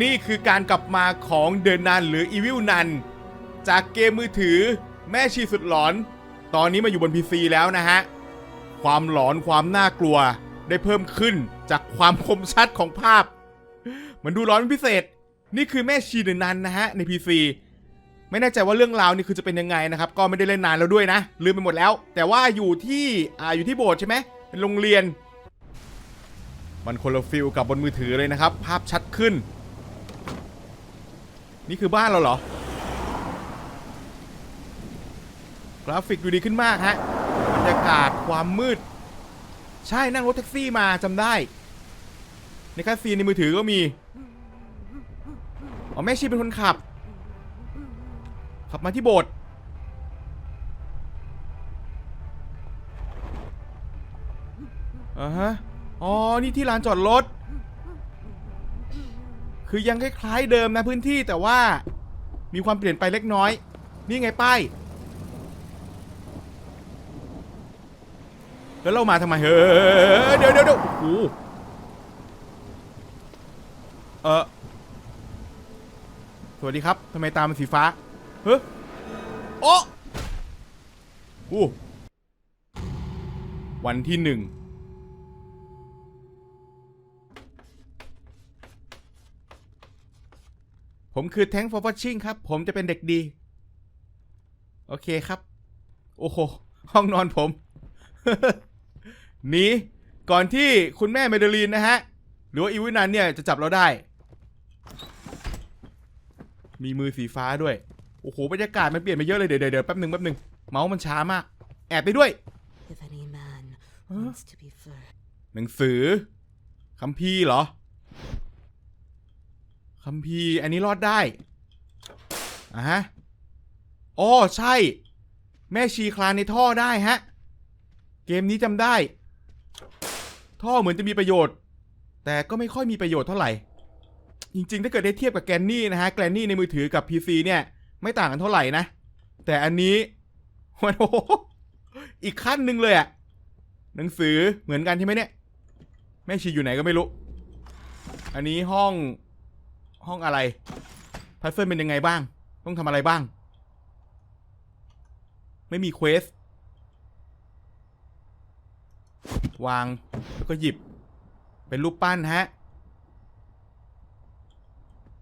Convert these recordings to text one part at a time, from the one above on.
นี่คือการกลับมาของเดินนันหรืออีวิลนันจากเกมมือถือแม่ชีสุดหลอน ตอนนี้มาอยู่บน PC แล้วนะฮะ ความหลอนความน่ากลัวได้เพิ่มขึ้นจากความคมชัดของภาพ มันดูร้อนเป็นพิเศษ นี่คือแม่ชีเดินนันนะฮะใน PC ไม่แน่ใจว่าเรื่องราวนี่คือจะเป็นยังไงนะครับ ก็ไม่ได้เล่นนานแล้วด้วยนะลืมไปหมดแล้ว แต่ว่าอยู่ที่อ่าอยู่ที่โบสถ์ใช่ไหมเป็นโรงเรียน มันคนละฟิลกับบนมือถือเลยนะครับ ภาพชัดขึ้น นี่คือบ้านเราเหรอ กราฟิกดูดีขึ้นมากฮะบรรยากาศความมืด ใช่นั่งรถแท็กซี่มาจำได้ ในคัสซีนในมือถือก็มี อ๋อแม่ชีเป็นคนขับ ขับมาที่โบสถ์อ่าฮะ อ๋อ นี่ที่ลานจอดรถ คือยังคล้ายๆเดิมนะพื้นที่แต่ว่ามีความเปลี่ยนไปเล็กน้อย นี่ไงป้าย แล้วเรามาทำไม เฮ้ยเดี๋ยวเดี๋ยวเดี๋ยวโอ้โหเออสวัสดีครับทำไมตามันสีฟ้า เฮ้ยโอ้โอ้วันที่หนึ่ง ผมคือ Thank for watching ครับ ผมจะเป็นเด็กดี โอเคครับ โอ้โห ห้องนอนผมหนีก่อนที่คุณแม่เมเดลีนนะฮะ หรือว่าอีวินันเนี่ยจะจับเราได้ มีมือสีฟ้าด้วย โอ้โห บรรยากาศมันเปลี่ยนไปเยอะเลย เดี๋ยวเดี๋ยวเดี๋ยวแป๊บหนึ่งแป๊บหนึ่งเมาส์มันช้ามาก แอบไปด้วย If any man wants to be first, หนังสือคัมภีร์เหรอ คัมภีร์อันนี้รอดได้อะฮะอ๋อใช่ แม่ชีคลานในท่อได้ฮะ เกมนี้จำได้ ท่อเหมือนจะมีประโยชน์ แต่ก็ไม่ค่อยมีประโยชน์เท่าไหร่ จริงๆ ถ้าเกิดได้เทียบกับแกนนี่นะฮะ แกนนี่ในมือถือกับ PC เนี่ย ไม่ต่างกันเท่าไหร่นะ แต่อันนี้มันโอ้โหอีกขั้นหนึ่งเลยอะหนังสือเหมือนกันใช่ไหมเนี่ย แม่ชีอยู่ไหนก็ไม่รู้ อันนี้ห้อง ห้องอะไรพัซเซิลเป็นยังไงบ้าง ต้องทำอะไรบ้าง ไม่มีเควส วาง แล้วก็หยิบ เป็นรูปปั้นฮะ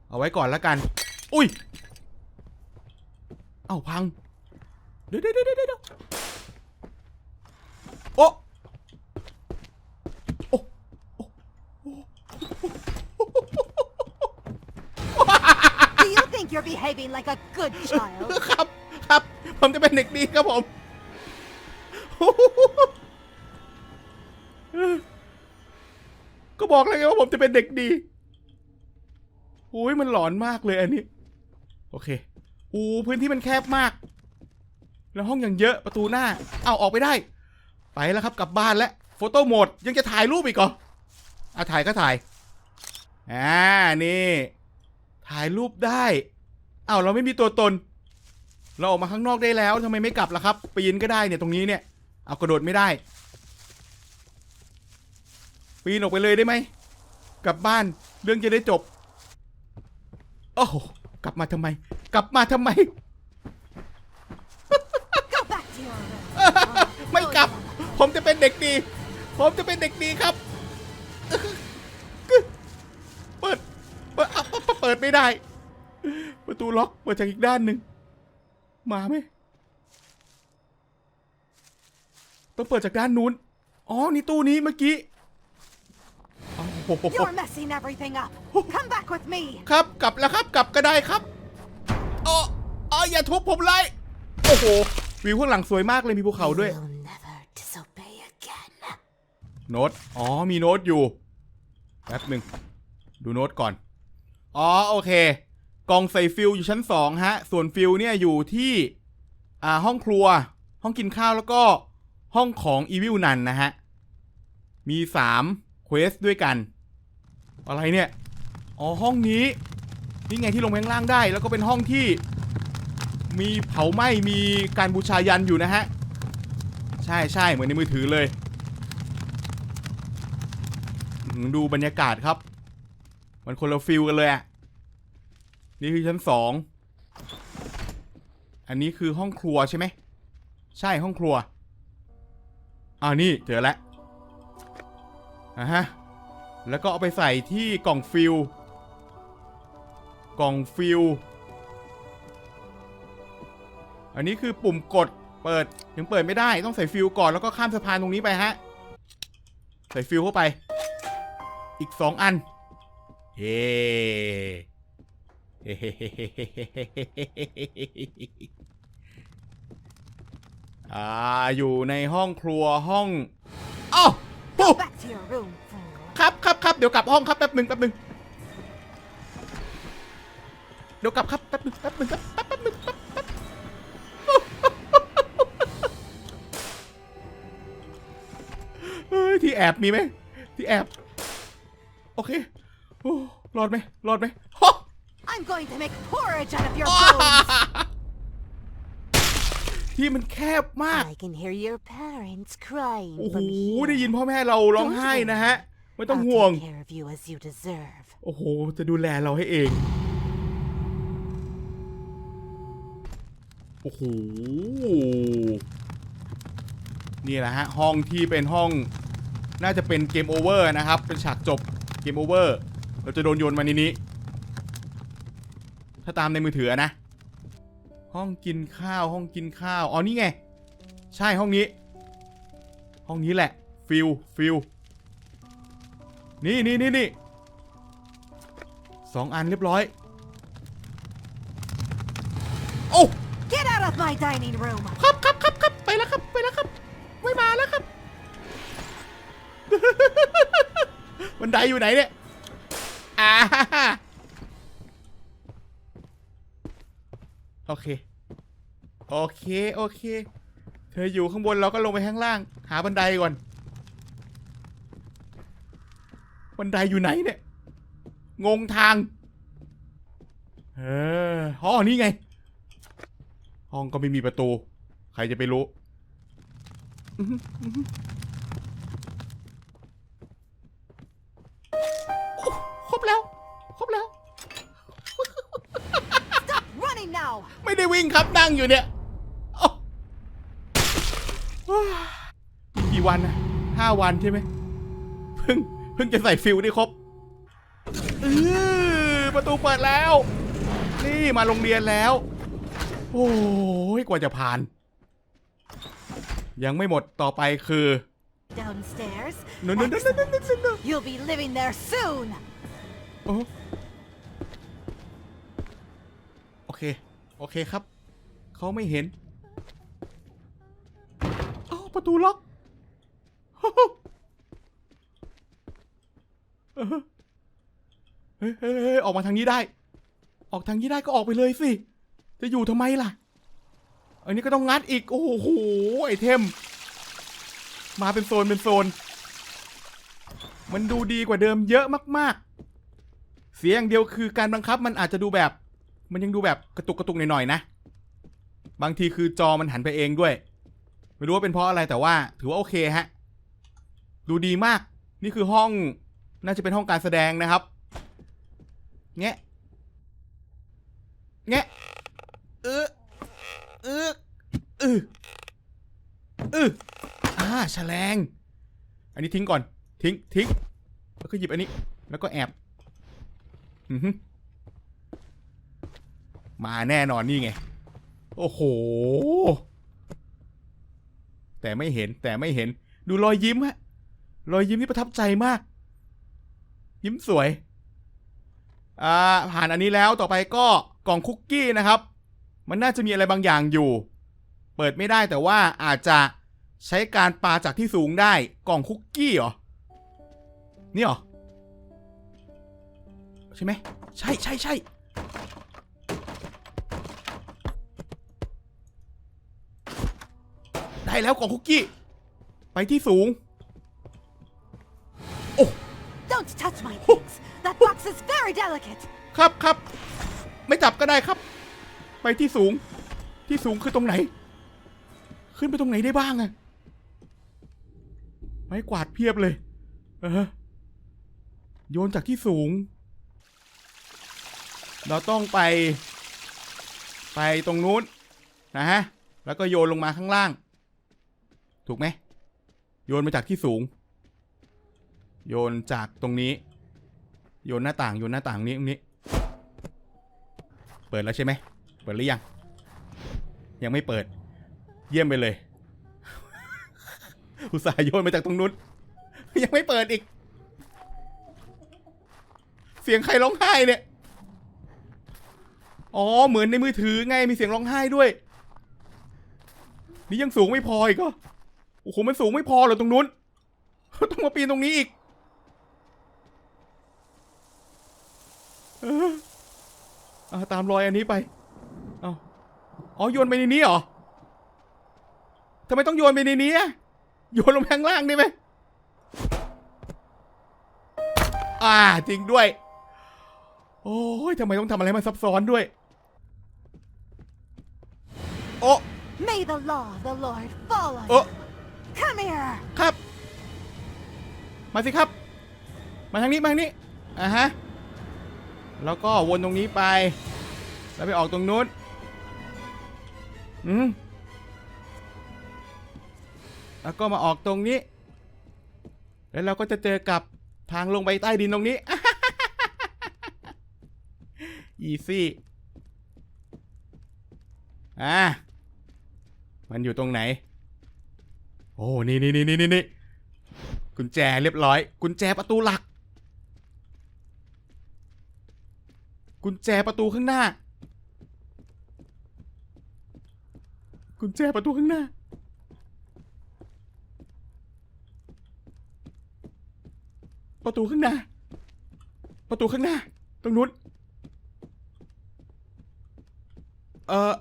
เอาไว้ก่อนแล้วกัน อุ้ย เอ้าพัง เดี๋ยวเดี๋ยวเดี๋ยวเดี๋ยวโอ้ do you think you're behaving like a good child? ครับ ครับ ผมจะเป็นเด็กดีครับผม ก็บอกแล้วไงว่าผมจะเป็นเด็กดีโอ้ยมันหลอนมากเลยอันนี้ โอเคโอ้พื้นที่มันแคบมาก แล้วห้องอย่างเยอะประตูหน้า เอาออกไปได้ ไปแล้วครับกลับบ้านแล้วโฟโต้โหมดยังจะถ่ายรูปอีกเหรออะถ่ายก็ถ่าย อ่า นี่ ถ่ายรูปได้ อ้าวเราไม่มีตัวตน เราออกมาข้างนอกได้แล้วทำไมไม่กลับล่ะครับปีนก็ได้เนี่ยตรงนี้เนี่ย เอากระโดดไม่ได้ ปีนออกไปเลยได้ไหมกลับบ้านเรื่องจะได้จบ โอ้โหกลับมาทำไม กลับมาทำไม Go back to your room. ไม่กลับ ผมจะเป็นเด็กดี ผมจะเป็นเด็กดีครับ เปิด เปิดอะเปิดไม่ได้ ประตูล็อกเปิดจากอีกด้านหนึ่งมาไหมต้องเปิดจากด้านนู้นอ๋อนี่ตู้นี้เมื่อกี้โอ้โห You're messing everything up. Come back with me. ครับกลับแล้วครับกลับก็ได้ครับอ๋ออ๋ออย่าทุบผมเลยโอ้โหวิวข้างหลังสวยมากเลยมีภูเขาด้วย You'll never disobey again. โน้ตอ๋อมีโน้ตอยู่แป๊บหนึ่งดูโน้ตก่อน อ๋อโอเค กองใส่ฟิลอยู่ชั้นสองฮะ ส่วนฟิลเนี่ยอยู่ที่อ่าห้องครัว ห้องกินข้าวแล้วก็ห้องของอีวิลนันนะฮะ มีสามเควสด้วยกัน อะไรเนี่ย อ๋อห้องนี้ นี่ไงที่ลงไปข้างล่างได้ แล้วก็เป็นห้องที่ มีเผาไหม้มีการบูชายันอยู่นะฮะ ใช่ใช่เหมือนในมือถือเลย ดูบรรยากาศครับ มันคนละฟิลกันเลยอะ นี่คือชั้นสอง อันนี้คือห้องครัวใช่ไหม ใช่ห้องครัว อ่านี่เจอแล้วอะฮะ แล้วก็เอาไปใส่ที่กล่องฟิลกล่องฟิลอันนี้คือปุ่มกดเปิดยังเปิดไม่ได้ต้องใส่ฟิลก่อนแล้วก็ข้ามสะพานตรงนี้ไปฮะ ใส่ฟิลเข้าไป อีกสองอัน เฮ้ อ่าอยู่ในห้องครัวห้องอ้าวปุ๊บ Back to your room, fool. ครับครับครับเดี๋ยวกลับห้องครับแป๊บหนึ่งแป๊บหนึ่งเดี๋ยวกลับครับแป๊บหนึ่งแป๊บหนึ่งครับแป๊บแป๊บหนึ่งแป๊บแป๊บเฮ้ยที่แอบมีไหมที่แอบ โอเคโอ้รอดไหมรอดไหมฮะ I'm going to make porridge out of your bones. ที่มันแคบมาก I can hear your parents crying โอ้โห from here. ได้ยินพ่อแม่เราร้องไห้นะฮะ ไม่ต้อง I'll ห่วง take care of you as you deserve. โอ้โห จะดูแลเราให้เอง โอ้โห นี่แหละฮะ ห้องที่เป็นห้อง น่าจะเป็นเกมโอเวอร์นะครับ เป็นฉากจบเกมโอเวอร์ เราจะโดนโยนมาในนี้ ถ้าตามในมือถือนะ ห้องกินข้าวห้องกินข้าวอ๋อนี่ไง ใช่ห้องนี้ ห้องนี้แหละฟิลฟิลนี่นี่นี่นี่สองอันเรียบร้อยโอ้ Get out of my dining room. ครับครับครับครับไปแล้วครับไปแล้วครับไม่มาแล้วครับ บันไดอยู่ไหนเนี่ยอ่า โอเค โอเค โอเค เธออยู่ข้างบนเราก็ลงไปข้างล่าง หาบันไดก่อน บันไดอยู่ไหนเนี่ย งงทาง เอออ๋อนี่ไง ห้องก็ไม่มีประตู ใครจะไปรู้ ไม่ได้วิ่งครับนั่งอยู่เนี่ยอ้ากี่วันนะห้าวันใช่ไหมเพิ่งเพิ่งจะใส่ฟิลได้ครบอประตูเปิดแล้ว นี่มาโรงเรียนแล้ว โอ้ยกว่าจะผ่าน ยังไม่หมดต่อไปคือ downstairs นู่นนู่นนู่นนู่นนู่นนู่น you'll be living there soon โอ้โอเค โอเคครับ เขาไม่เห็นอ้าวประตูล็อกเฮ้ยเฮ้ออกมาทางนี้ได้ ออกทางนี้ได้ก็ออกไปเลยสิ จะอยู่ทำไมล่ะ อันนี้ก็ต้องงัดอีก โอ้โห ไอเทม มาเป็นโซนเป็นโซน มันดูดีกว่าเดิมเยอะมาก ๆ เสียอย่างเดียวคือการบังคับมันอาจจะดูแบบ มันยังดูแบบกระตุกกระตุกหน่อยๆนะ บางทีคือจอมันหันไปเองด้วย ไม่รู้ว่าเป็นเพราะอะไรแต่ว่า ถือว่าโอเคฮะ ดูดีมาก นี่คือห้องน่าจะเป็นห้องการแสดงนะครับ แงะ แงะเออเออเออเอออ่าแฉลง อันนี้ทิ้งก่อน ทิ้งทิ้งแล้วก็หยิบอันนี้ แล้วก็แอบ อือหือ มาแน่นอนนี่ไง โอ้โห แต่ไม่เห็นแต่ไม่เห็น ดูรอยยิ้มฮะ รอยยิ้มนี่ประทับใจมาก ยิ้มสวย อ่า ผ่านอันนี้แล้วต่อไปก็กล่องคุกกี้นะครับ มันน่าจะมีอะไรบางอย่างอยู่ เปิดไม่ได้แต่ว่าอาจจะใช้การปาจากที่สูงได้ กล่องคุกกี้เหรอ นี่เหรอ ใช่ไหม ใช่ใช่ใช่ได้ แล้วกล่องคุกกี้ ไปที่สูง Don't touch my things. That box is very delicate. ครับครับ ไม่จับก็ได้ครับ ไปที่สูง ที่สูงคือตรงไหน ขึ้นไปตรงไหนได้บ้างอะไม้กวาดเพียบเลยเออโยนจากที่สูง เราต้องไป ไปตรงนู้นนะฮะ แล้วก็โยนลงมาข้างล่าง ถูกไหมโยนมาจากที่สูง โยนจากตรงนี้ โยนหน้าต่างโยนหน้าต่างนี้ตรงนี้ เปิดแล้วใช่ไหมเปิดหรือยัง ยังไม่เปิด เยี่ยมไปเลย อุตส่าห์โยนมาจากตรงนู้น ยังไม่เปิดอีก เสียงใครร้องไห้เนี่ยอ๋อเหมือนในมือถือไงมีเสียงร้องไห้ด้วย นี่ยังสูงไม่พออีกเหร อโอ้โหมันสูงไม่พอเหรอตรงนู้นต้องมาปีนตรงนี้อีกเออเอาตามรอยอันนี้ไปเอาอ๋อโยนไปในนี้เหรอทำไมต้องโยนไปในนี้อะโยนลงไปข้างล่างได้ไหมอ่าจริงด้วย โอ้ยทำไมต้องทำอะไรมาซับซ้อนด้วย โอ้ May the law of the Lord fall on โอ้ you. Come here. ครับ มาสิครับ มาทางนี้ มาทางนี้อ่าฮะ แล้วก็วนตรงนี้ไป แล้วไปออกตรงนู้น อืมแล้วก็มาออกตรงนี้ แล้วเราก็จะเจอกับทางลงไปใต้ดินตรงนี้ อีซี่ อ่ามันอยู่ตรงไหน โอ้นี่นี่นี่นี่นี่นี่กุญแจเรียบร้อย กุญแจประตูหลัก กุญแจประตูข้างหน้า กุญแจประตูข้างหน้า ประตูข้างหน้า ประตูข้างหน้า ตรงนู้น เออ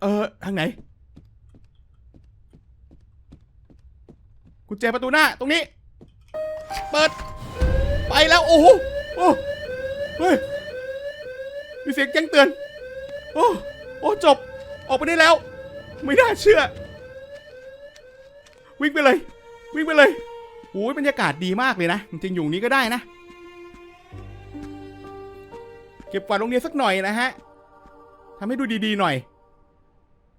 เออทางไหน กุญแจประตูหน้าตรงนี้ เปิด ไปแล้วโอ้โหโอ้เฮ้ยมีเสียงแจ้งเตือน โอ้โอ้จบ ออกไปได้แล้ว ไม่น่าเชื่อ วิ่งไปเลย วิ่งไปเลยโอ้ยบรรยากาศดีมากเลยนะจริงอยู่นี้ก็ได้นะ เก็บกวาดโรงเรียนสักหน่อยนะฮะทำให้ดูดีๆหน่อย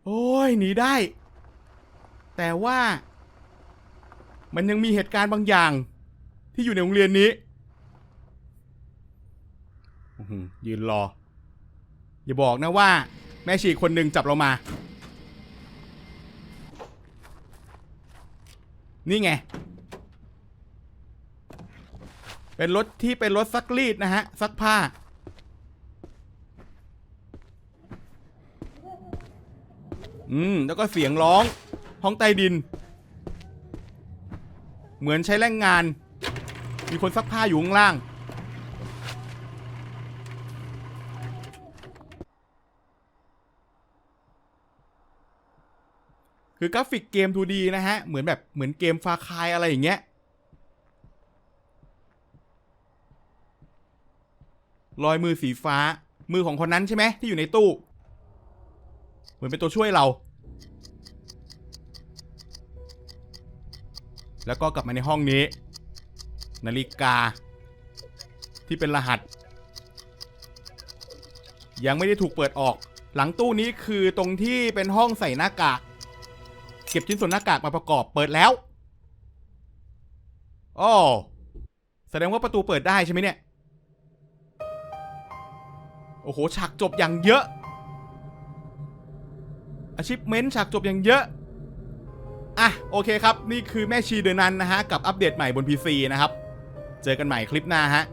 โอ้ยหนีได้ แต่ว่า มันยังมีเหตุการณ์บางอย่าง ที่อยู่ในโรงเรียนนี้อื้อหือยืนรอ อย่าบอกนะว่า แม่ชีคนหนึ่งจับเรามา นี่ไง เป็นรถที่เป็นรถซักรีดนะฮะ ซักผ้า อืม แล้วก็เสียงร้อง ห้องใต้ดิน เหมือนใช้แรงงาน มีคนซักผ้าอยู่ข้างล่าง คือกราฟิกเกม 2D นะฮะ เหมือนแบบเหมือนเกมฟาคายอะไรอย่างเงี้ยรอยมือสีฟ้า มือของคนนั้นใช่ไหมที่อยู่ในตู้ เหมือนเป็นตัวช่วยเรา แล้วก็กลับมาในห้องนี้ นาฬิกา ที่เป็นรหัส ยังไม่ได้ถูกเปิดออก หลังตู้นี้คือตรงที่เป็นห้องใส่หน้ากาก เก็บชิ้นส่วนหน้ากากมาประกอบเปิดแล้วอ้อแสดงว่าประตูเปิดได้ใช่ไหมเนี่ย โอ้โหฉากจบอย่างเยอะอาชิพเมนต์ฉากจบอย่างเยอะ อะโอเคครับ นี่คือแม่ชีเดือนนันนะฮะ กับอัปเดตใหม่บน PC นะครับ เจอกันใหม่คลิปหน้าฮะ